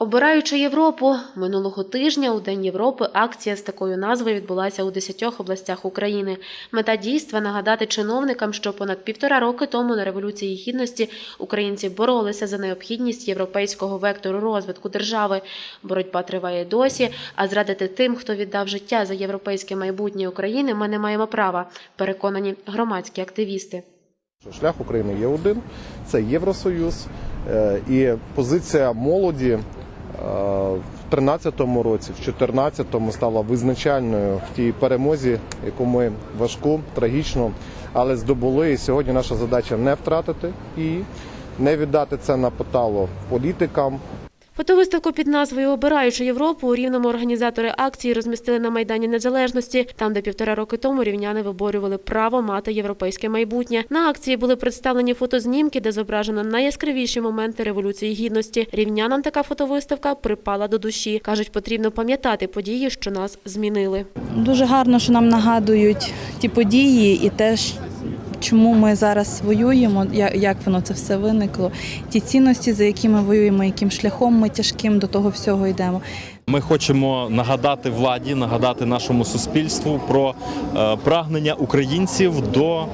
Обираючи Європу, минулого тижня у День Європи акція з такою назвою відбулася у 10 областях України. Мета дійства нагадати чиновникам, що понад півтора роки тому на революції гідності українці боролися за необхідність європейського вектору розвитку держави. Боротьба триває досі, а зрадити тим, хто віддав життя за європейське майбутнє України, ми не маємо права. Переконані громадські активісти. Шлях України є один це Євросоюз Е, і позиція молоді в 13-му році, в 14-му стала визначальною в тій перемозі, яку ми важку, трагічно, але здобули. І сьогодні наша задача не втратити її, не віддати це на потало політикам, Фотовиставку під назвою Обираючи Європу у рівному організатори акції розмістили на майдані Незалежності, там, де півтора роки тому рівняни виборювали право мати європейське майбутнє. На акції були представлені фотознімки, де зображено найяскравіші моменти революції гідності. Рівнянам така фотовиставка припала до душі. кажуть, потрібно пам'ятати події, що нас змінили. Дуже гарно, що нам нагадують ті події і те, чому ми зараз воюємо, як воно це все виникло, ті цінності, за які ми воюємо, яким шляхом ми тяжким до того всього йдемо. Ми хочемо нагадати владі, нагадати нашому суспільству про е, прагнення українців до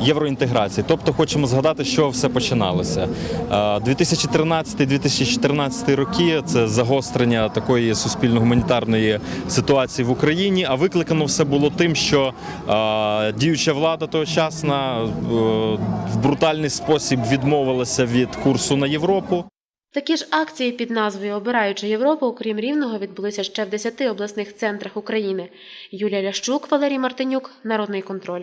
євроінтеграції. Тобто хочемо згадати, що все починалося. Е, 2013-2014 роки це загострення такої суспільно-гуманітарної ситуації в Україні. А викликано все було тим, що е, діюча влада тогочасна е, в брутальний спосіб відмовилася від курсу на Європу. Такі ж акції під назвою Обираючи Європу, окрім Рівного, відбулися ще в 10 обласних центрах України. Юлія Лящук, Валерій Мартинюк, Народний контроль.